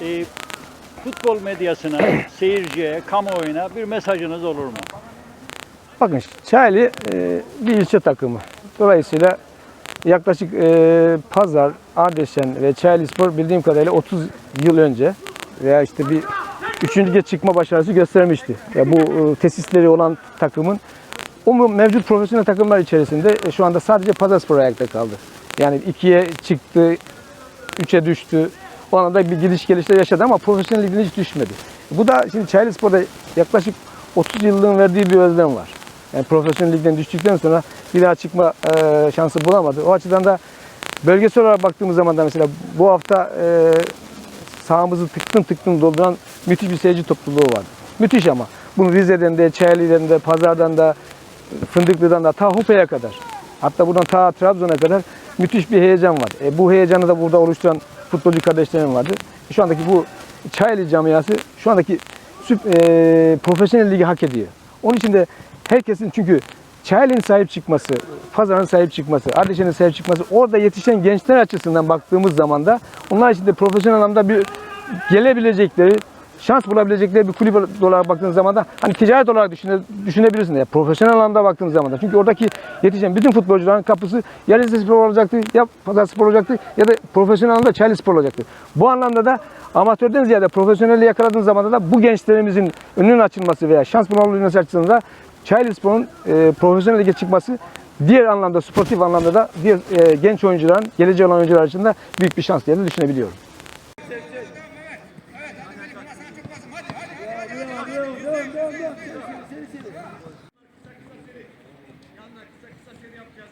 Ee, futbol medyasına, seyirciye, kamuoyuna bir mesajınız olur mu? Bakın Çayeli e, bir ilçe takımı. Dolayısıyla yaklaşık e, Pazar, Ardeşen ve Çayeli Spor bildiğim kadarıyla 30 yıl önce veya işte bir üçüncü lige çıkma başarısı göstermişti. Ya bu e, tesisleri olan takımın o mevcut profesyonel takımlar içerisinde e, şu anda sadece Pazar Spor ayakta kaldı. Yani ikiye çıktı, üçe düştü. O anda bir gidiş gelişler yaşadı ama profesyonel ligine hiç düşmedi. Bu da şimdi Çayeli Spor'da yaklaşık 30 yıllığın verdiği bir özlem var. Yani profesyonel ligden düştükten sonra bir daha çıkma e, şansı bulamadı. O açıdan da bölgesel olarak baktığımız zaman da mesela bu hafta sahamızı tıktım tıktım dolduran müthiş bir seyirci topluluğu vardı. Müthiş ama. Bunu Rize'den de, Çayeli'den de, Pazar'dan da, Fındıklı'dan da ta Hupa'ya kadar. Hatta buradan ta Trabzon'a kadar müthiş bir heyecan var. E, bu heyecanı da burada oluşturan futbolcu kardeşlerim vardı. Şu andaki bu Çayeli camiası şu andaki süp, e, profesyonel ligi hak ediyor. Onun için de herkesin çünkü Çayeli'nin sahip çıkması, Pazar'ın sahip çıkması, Ardeşen'in sahip çıkması, orada yetişen gençler açısından baktığımız zaman da onlar için de profesyonel anlamda bir gelebilecekleri, şans bulabilecekleri bir kulüp olarak baktığınız zaman da hani ticaret olarak düşüne, düşünebilirsin de profesyonel anlamda baktığınız zaman da. Çünkü oradaki yetişen bütün futbolcuların kapısı ya Rize Spor olacaktı, ya Pazar Spor olacaktı ya da profesyonel anlamda Çayeli Spor olacaktı. Bu anlamda da amatörden ziyade profesyonelliği yakaladığınız zaman da bu gençlerimizin önünün açılması veya şans bulabilmesi açısından da Çayeli Spor'un e, profesyonel çıkması diğer anlamda, sportif anlamda da diğer e, genç oyuncuların, geleceği olan oyuncular için de büyük bir şans diye de düşünebiliyorum. Devam, devam, devam, devam. Seri, seri, seri. Yanlar kısa kısa seri yapacağız.